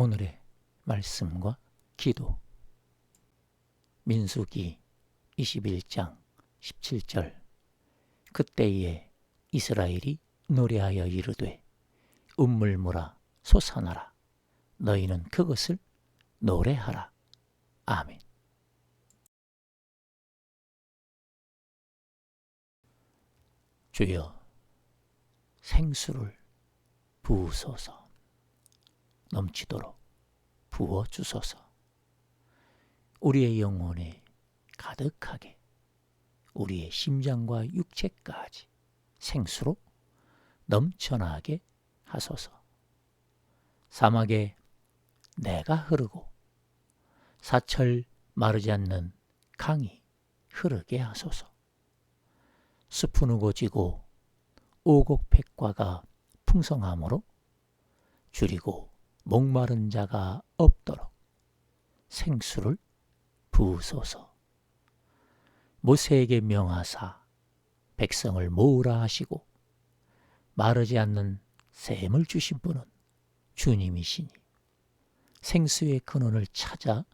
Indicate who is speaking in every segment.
Speaker 1: 오늘의 말씀과 기도. 민수기 21장 17절. 그때에 이스라엘이 노래하여 이르되 음물무라 솟아나라. 너희는 그것을 노래하라. 아멘. 주여 생수를 부으소서 넘치도록 부어 주소서. 우리의 영혼에 가득하게 우리의 심장과 육체까지 생수로 넘쳐나게 하소서. 사막에 내가 흐르고 사철 마르지 않는 강이 흐르게 하소서. 숲은 우거지고 오곡백과가 풍성함으로 줄이고 목마른 자가 없도록 생수를 부으소서. 모세에게 명하사 백성을 모으라 하시고 마르지 않는 샘을 주신 분은 주님이시니 생수의 근원을 찾아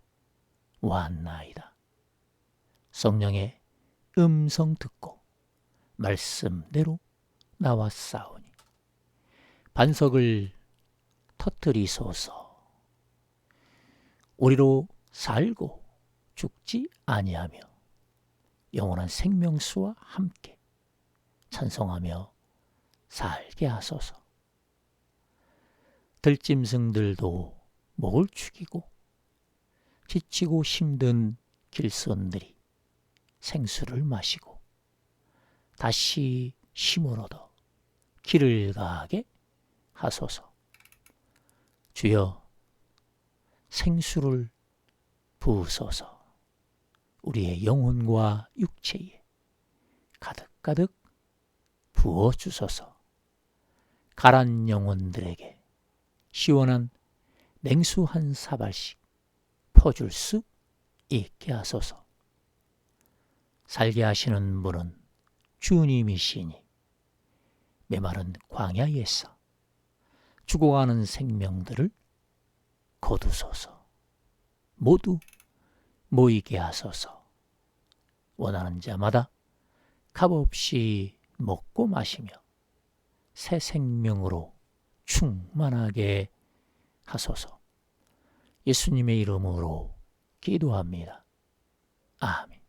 Speaker 1: 왔나이다. 성령의 음성 듣고 말씀대로 나왔사오니 반석을 터뜨리소서. 우리로 살고 죽지 아니하며 영원한 생명수와 함께 찬송하며 살게 하소서. 들짐승들도 목을 축이고 지치고 힘든 길선들이 생수를 마시고 다시 힘을 얻어 길을 가게 하소서. 주여 생수를 부으소서. 우리의 영혼과 육체에 가득가득 부어 주소서. 가란 영혼들에게 시원한 냉수 한 사발씩 퍼줄 수 있게 하소서. 살게 하시는 분은 주님이시니 메마른 광야에서 죽어가는 생명들을 거두소서. 모두 모이게 하소서. 원하는 자마다 값없이 먹고 마시며 새 생명으로 충만하게 하소서. 예수님의 이름으로 기도합니다. 아멘.